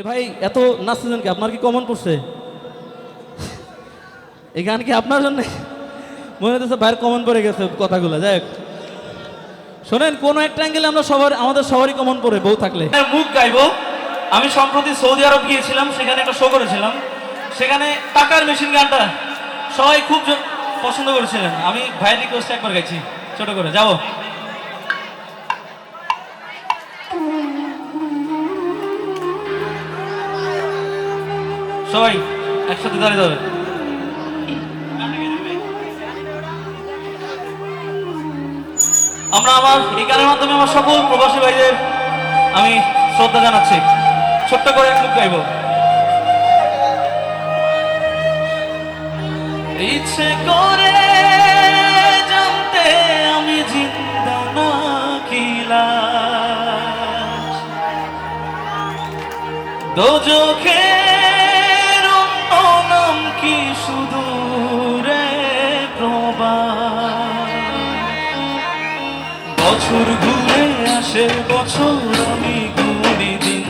এ ভাই, এত নাচতেছেন কি? আপনার কি কমন পড়ছে? এই গান কি আপনার জন্য? মনে হচ্ছে বাইরে কমন পড়ে গেছে কথাগুলো। যাই শোনেন, কোনো একটা অ্যাঙ্গেলে আমরা সবার, আমাদের সবারই কমন পড়ে, বউ থাকলে। মুখ গাইবো। আমি সম্প্রতি সৌদি আরব গিয়েছিলাম, সেখানে একটা শো করেছিলাম। সেখানে টাকার মেশিন গানটা সবাই খুব পছন্দ করেছিলেন। আমি ভাইয়ের রিকোয়েস্ট একবার গেছি ছোট করে। যাব। সবাই একসাথে দাঁড়িয়ে যাবে। আমরা আমার এই গানের মাধ্যমে আমার সকল প্রবাসী ভাইদের আমি শ্রদ্ধা জানাচ্ছি। ছোট্ট করে এক গাইব। ইচ্ছে করে জানতে আমি জিন্দা না দোজখের বছর ঘুরে আসে, বছর আমি গুনি দিন।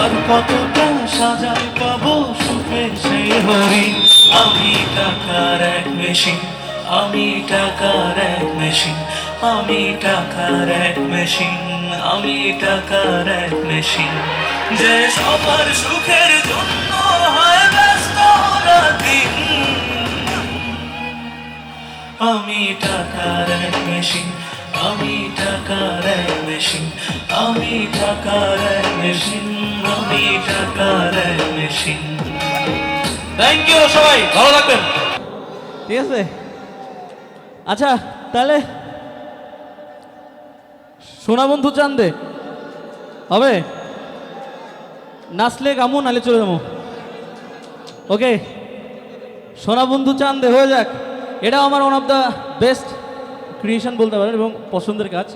আর কতটা সাজাই পাবো সুখে সেই হরিণ আমি টাকার এক মেশিন, আমি টাকার এক মেশিন, আমি টাকার এক মেশিন, আমি টাকার এক মেশিন। যে সবার সুখের জন্য হয় ব্যস্ত দিন। আমি টাকার এক মেশিন আমি টাকার মেশিন, আমি টাকার মেশিন, আমি টাকার মেশিন। থ্যাংক ইউ সবাই, ভালো থাকবেন। ঠিক আছে। আচ্ছা তাহলে সোনা বন্ধু চান দে হবে? নাচলে গামু, নালে চলে যাব। ওকে সোনা বন্ধু চান দে হয়ে যাক। এটাও আমার one of the best creation বলতে পারেন এবং পছন্দের কাজ।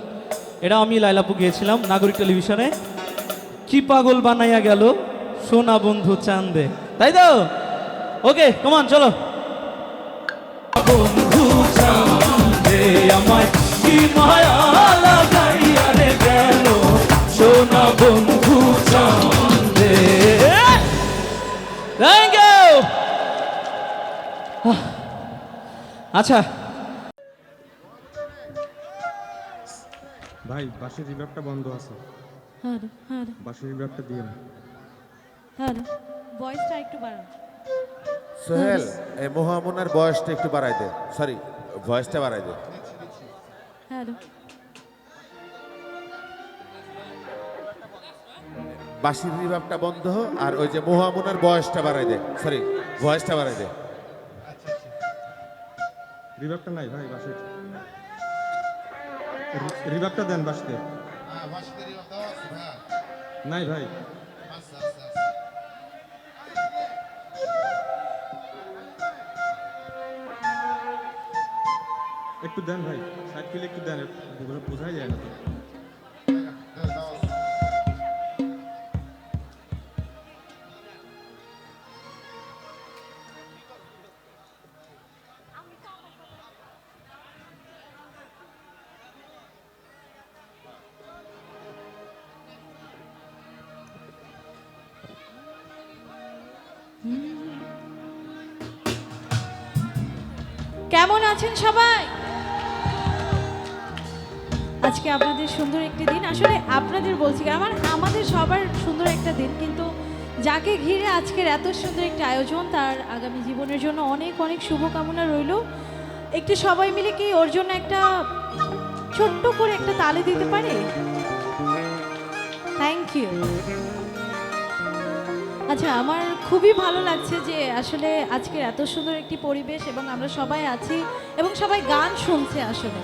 এটা আমি লাইলাপু গিয়েছিলাম নাগরিক টেলিভিশনে। কি পাগল বানাইয়া গেল সোনা বন্ধু চান্দে। তাই তো? ওকে কমান চলো। আমায় রে সোনা বন্ধু চান্দে। আচ্ছা। ভাই বাসের রিভাবটা বন্ধ আছে। হ্যাঁ হ্যাঁ বাসের রিভাবটা দিয়ে হ্যাঁ ভয়েসটা একটু বাড়ান সোহেল এই মোহামুনার বয়সটা একটু বাড়াই দে। সরি ভয়েসটা বাড়াই দে। হ্যাঁ বাসির রিভাবটা বন্ধ আর ওই যে মোহামুনার বয়সটা বাড়াই দে। সরি ভয়েসটা বাড়াই দে। রিভাবটা নাই ভাই বাসের। রিভাবটা দেন বাসতে নাই ভাই। একটু দেন ভাই, সাইড ফিলে একটু দেন বোঝাই যায় না তো। আছেন সবাই? আজকে আপনাদের সুন্দর একটি দিন। আসলে আপনাদের বলছি আমার, আমাদের সবার সুন্দর একটা দিন, কিন্তু যাকে ঘিরে আজকের এত সুন্দর একটা আয়োজন, তার আগামী জীবনের জন্য অনেক অনেক শুভকামনা রইল। একটু সবাই মিলে কি ওর জন্য একটা ছোট্ট করে একটা তালে দিতে পারে? থ্যাংক ইউ আচ্ছা আমার খুবই ভালো লাগছে যে আসলে আজকের এত সুন্দর একটি পরিবেশ এবং আমরা সবাই আছি এবং সবাই গান শুনছে আসলে।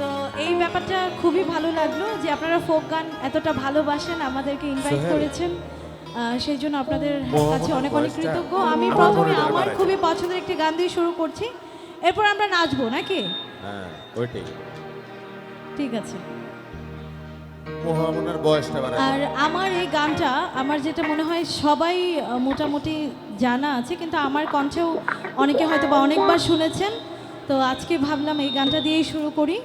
তো এই ব্যাপারটা খুবই ভালো লাগল যে আপনারা ফোক গান এতটা ভালোবাসেন আমাদেরকে ইনভাইট করেছেন। সেই জন্য আপনাদের কাছে অনেক অনেক কৃতজ্ঞ। আমি প্রথমে আমার খুবই পছন্দের একটি গান দিয়ে শুরু করছি। এরপর আমরা নাচবো নাকি? হ্যাঁ ঠিক আছে। আর আমার এই গানটা, আমার যেটা মনে হয় সবাই মোটামুটি জানা আছে, কিন্তু আমার কণ্ঠেও অনেকে হয়তো বা অনেকবার শুনেছেন। তো আজকে ভাবলাম এই গানটা দিয়েই শুরু করি।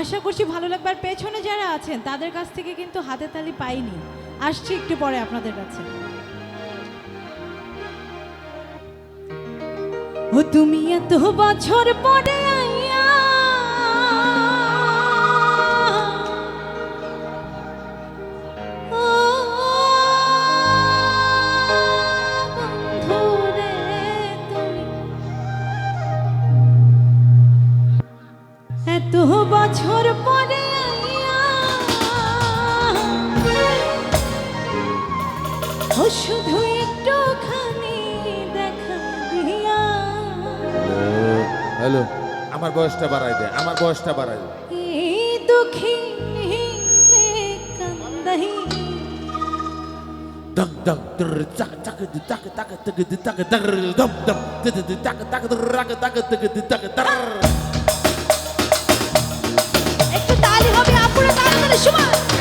আশা করছি ভালো লাগবে। আর পেছনে যারা আছেন, তাদের কাছ থেকে কিন্তু হাতে তালি পাইনি। আসছি একটু পরে আপনাদের কাছে। ও তুমি এত বছর পরে হ্যালো আমার বয়সটা বাড়াই দে আমার বয়সটা বাড়াই দে দুঃখী dang dang der tak tak tak tak tak tak tak dam dam tak tak tak tak tak tak tak একটু তালি হবে আপুরা তাড়াতাড়ি সময়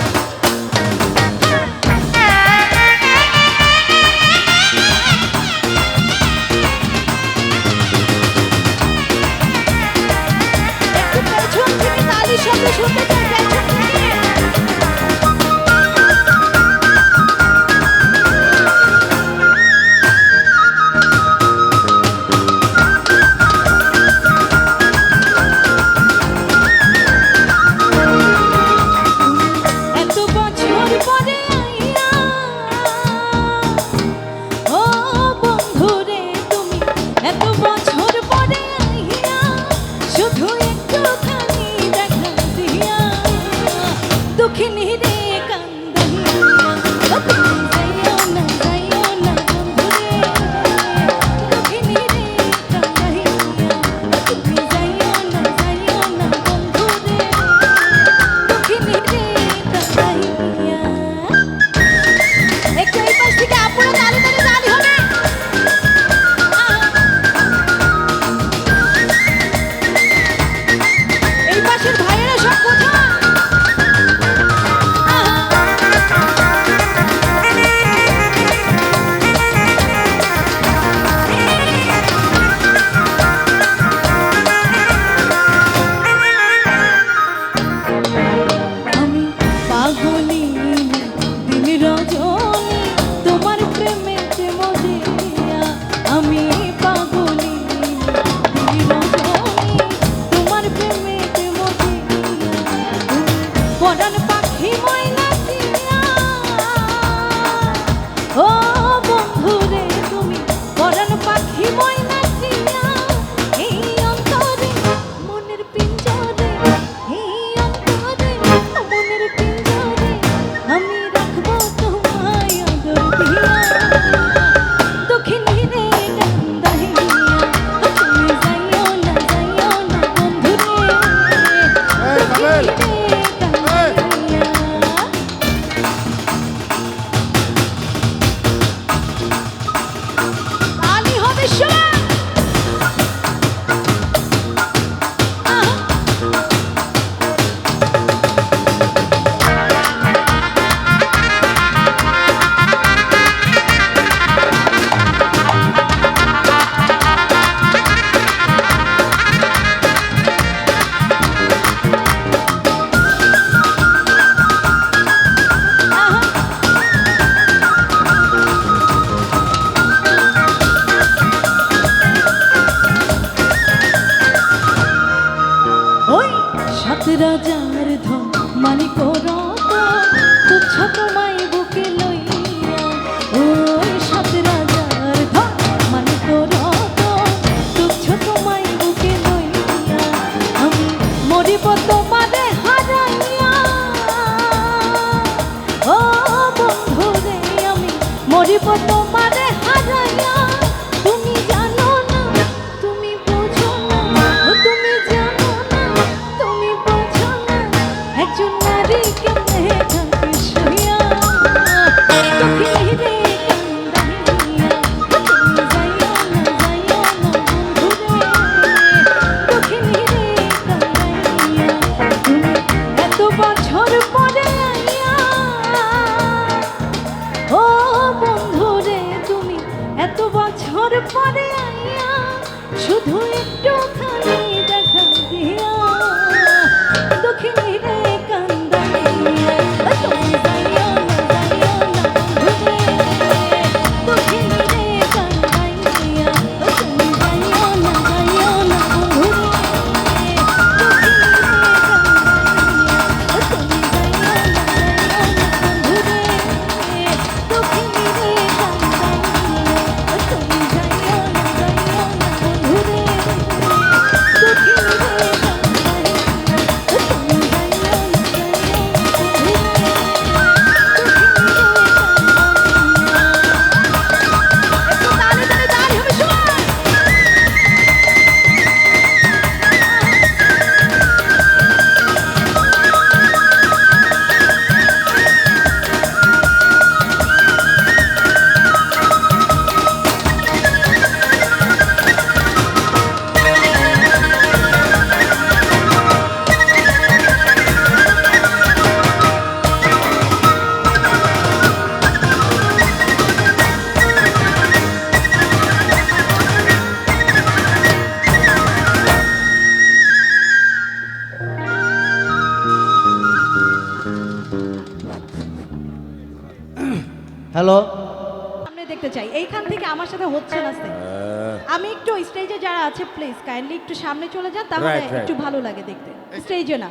স্টেজে যারা আছে প্লিজ কাইন্ডলি একটু সামনে চলে যান তাহলে একটু ভালো লাগে দেখতে। স্টেজে না।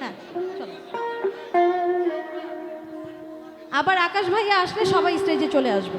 হ্যাঁ আবার আকাশ ভাইয়া আসলে সবাই স্টেজে চলে আসবে।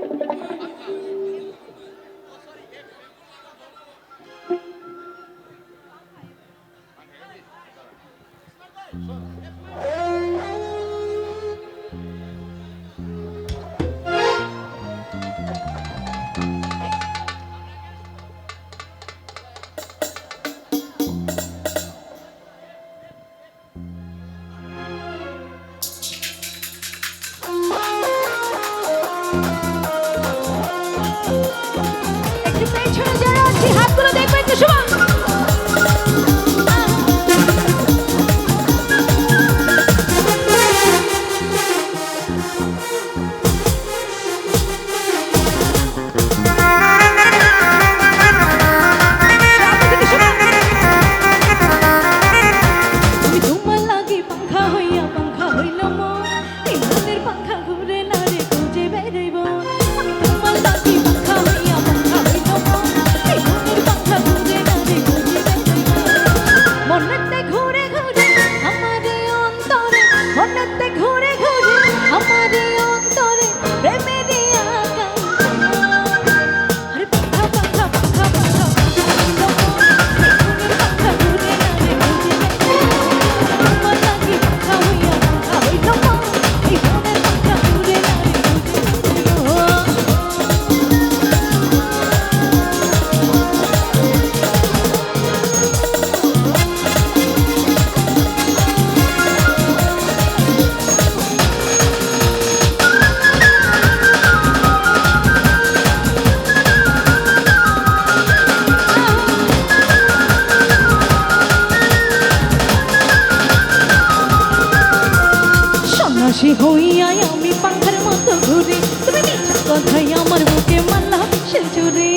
To the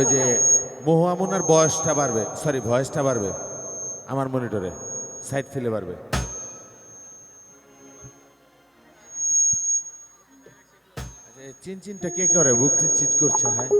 ওই যে মহুয়ামুনার বয়সটা বাড়বে সরি ভয়েসটা বাড়বে আমার মনিটরে সাইড ফেলে বাড়বে। আচ্ছা, চিনচিনটা কে করে? বুক চিট করছে হ্যাঁ।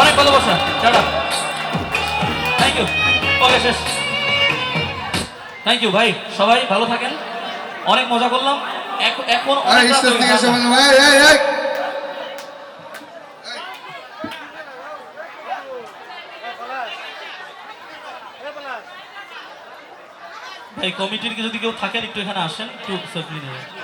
অনেক ভালোবাসা টাটা। থ্যাংক ইউ ওকে শেষ। থ্যাংক ইউ ভাই। সবাই ভালো থাকেন। অনেক মজা করলাম। এখন অনেক কমিটির যদি কেউ থাকেন একটু এখানে আসেন একটু সেলফি নিয়ে।